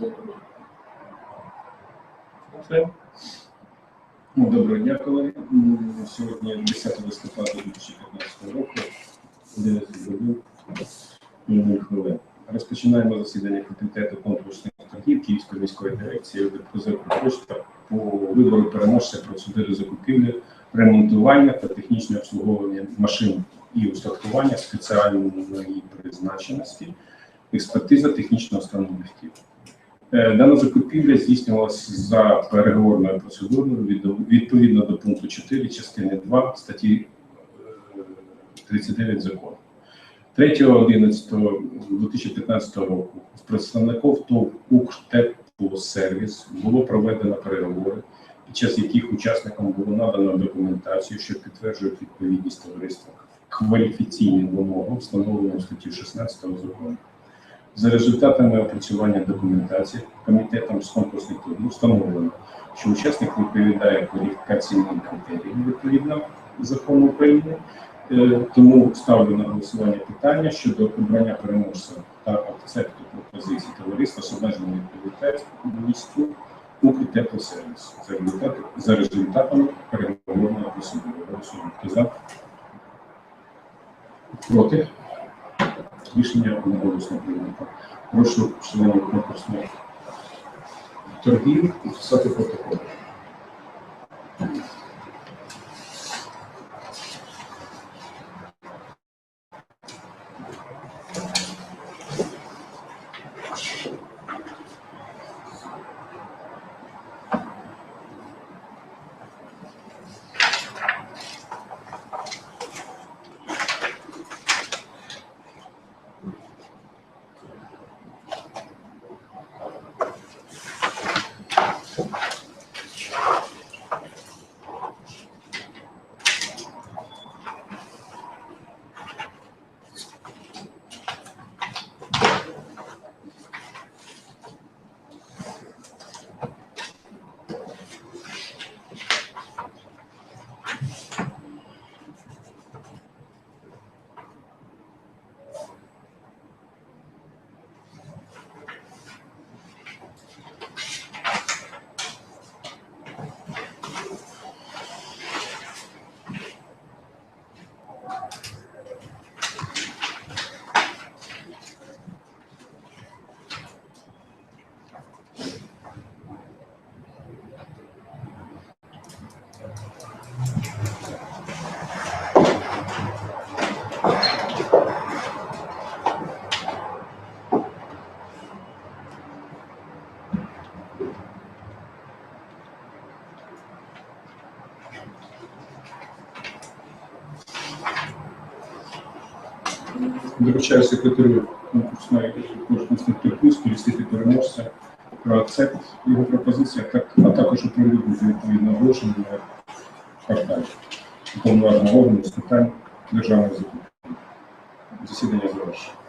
Ну, Доброго дня, колеги. Сьогодні 10 листопада 2015 року, 11 годин і 0 хвилин. Розпочинаємо засідання комітету конкурсних торгів Київської міської дирекції ОДПЗ «Укрпошта» по вибору переможця процедури закупівлі, ремонтування та технічне обслуговування машин і устаткування спеціальної призначеності, експертиза технічного. Е, Дана закупівля здійснювалася за переговорною процедурою відповідно до пункту 4 частини 2 статті е, 39 закону. 3.11.2015 року з представником ТОВ «Укртеплосервіс» було проведено переговори, під час яких учасникам було надано документацію, що підтверджує відповідність товариства кваліфіційним вимогам, встановленим статті 16 закону. За результатами опрацювання документації комітетом з конкурсних торгів встановлено, що учасник відповідає кваліфікаційним критеріям відповідно закону України. Е, Тому ставлю на голосування питання щодо обрання переможця та акцепту пропозицій товариства з обмеженою відповідальністю Укртеплосервіс за результати за результатами переговорної процедури. Голосуємо. За? Проти? Рішення одноголосно прийнято. Прошу членів конкурсної торгів підписати протокол. Доручаю секретарю конкурсної конкурсних торгів сповістити переможця про це його пропозиції, а, так, а також оприлюднити відповідне оголошення на порталі повноважного органу з питань державної закупівлі. Засідання завершено.